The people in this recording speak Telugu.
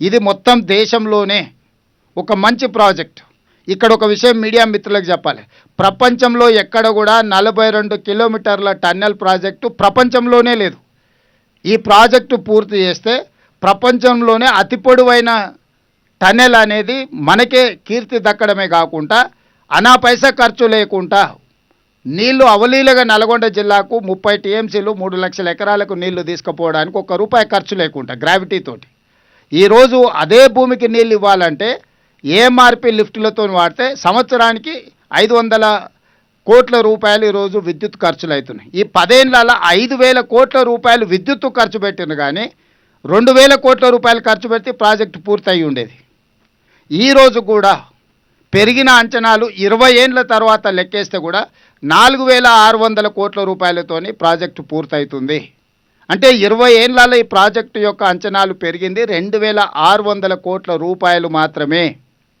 ఇది మొత్తం దేశంలోనే ఒక మంచి ప్రాజెక్ట్. ఇక్కడ ఒక విషయం మీడియా మిత్రులకు చెప్పాలి. ప్రపంచంలో ఎక్కడ కూడా నలభై రెండు కిలోమీటర్ల టన్నెల్ ప్రాజెక్టు ప్రపంచంలోనే లేదు. ఈ ప్రాజెక్టు పూర్తి చేస్తే ప్రపంచంలోనే అతి పొడవైన టన్నెల్ అనేది మనకే కీర్తి దక్కడమే కాకుండా అనా పైసా ఖర్చు లేకుండా నీళ్ళు అవలీలగా నల్గొండ జిల్లాకు ముప్పై టీఎంసీలు మూడు లక్షల ఎకరాలకు నీళ్ళు తీసుకుపోవడానికి ఒక రూపాయి ఖర్చు లేకుండా గ్రావిటీతోటి. ఈరోజు అదే భూమికి నీళ్ళు ఇవ్వాలంటే ఏఎంఆర్పి లిఫ్టులతో వాడితే సంవత్సరానికి ఐదు వందల కోట్ల రూపాయలు ఈరోజు విద్యుత్ ఖర్చులు అవుతున్నాయి ఈ పదేళ్ళ ఐదు వేల కోట్ల రూపాయలు విద్యుత్ ఖర్చు పెట్టింది కానీ రెండు వేల కోట్ల రూపాయలు ఖర్చు పెడితే ప్రాజెక్టు పూర్తయి ఉండేది. ఈరోజు కూడా పెరిగిన అంచనాలు ఇరవై ఏండ్ల తర్వాత లెక్కేస్తే కూడా నాలుగు వేల ఆరు వందల కోట్ల రూపాయలతోని ప్రాజెక్టు పూర్తవుతుంది అంటే ఇరవై ఏండ్లలో ఈ ప్రాజెక్టు యొక్క అంచనాలు పెరిగింది. రెండు వేల ఆరు వందల కోట్ల రూపాయలు మాత్రమే.